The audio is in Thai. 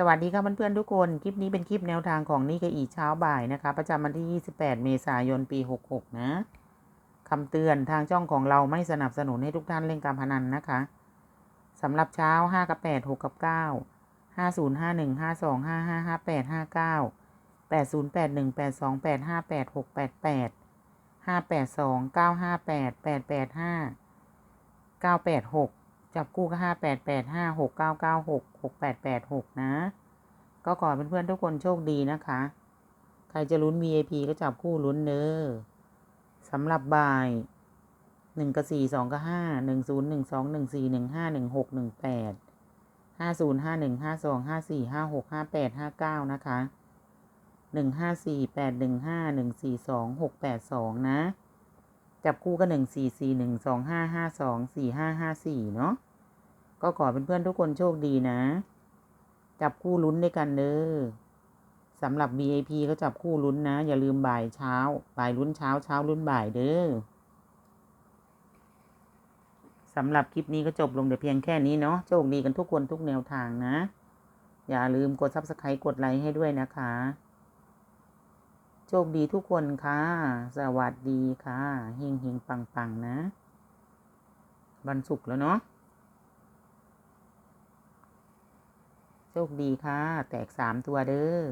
สวัสดีค่ะเพื่อนๆทุกคน คลิปนี้เป็นคลิปแนวทางของนี่ก็อีเช้าบ่ายนะคะ ประจำวันที่ 28 เมษายนปี 66 นะคำเตือนทางช่องของเราไม่สนับสนุนให้ทุกท่านเล่นการพนันนะคะสำหรับเช้า 5 กับ 8 6 กับ 9 50 51 52 55 58 59 80 81 82 85 86 88 582 958 885 986 จับคู่ก็ห้าแปดแปดห้าหกเก้าเก้าหกหกแปดแปดหกนะ ก็ขอเพื่อนๆทุกคนโชคดีนะคะ ใครจะลุ้น VIP ก็จับคู่ลุ้นเนอสำหรับบ่ายหนึ่งกับสี่สองกับห้าหนึ่งศูนย์หนึ่งสองหนึ่งสี่หนึ่งห้าหนึ่งหกหนึ่งแปดห้าศูนย์ห้าหนึ่งห้าสองห้าสี่ห้าหกห้าแปดห้าเก้านะคะหนึ่งห้าสี่แปดหนึ่งห้าหนึ่งสี่สองหกแปดสองนะ จับคู่ก็หนึ่งสี่สี่หนึ่งสองห้าห้าสองสี่ห้าห้าสี่เนาะ ก็ขอเป็นเพื่อนทุกคนโชคดีนะ จับคู่ลุ้นด้วยกันเด้อสำหรับ VIP ก็จับคู่ลุ้นนะ อย่าลืมบ่ายเช้า บ่ายลุ้นเช้าเช้าลุ้นบ่ายเด้อสำหรับคลิปนี้ก็จบลงแต่เพียงแค่นี้เนาะโชคดีกันทุกคนทุกแนวทางนะ อย่าลืมกด Subscribe กดไลค์ให้ด้วยนะคะ โชคดีทุกคนค่ะ สวัสดีค่ะเฮงเฮงปังปังนะ วันศุกร์แล้วเนาะ โชคดีค่ะ แตกสามตัวเด้อ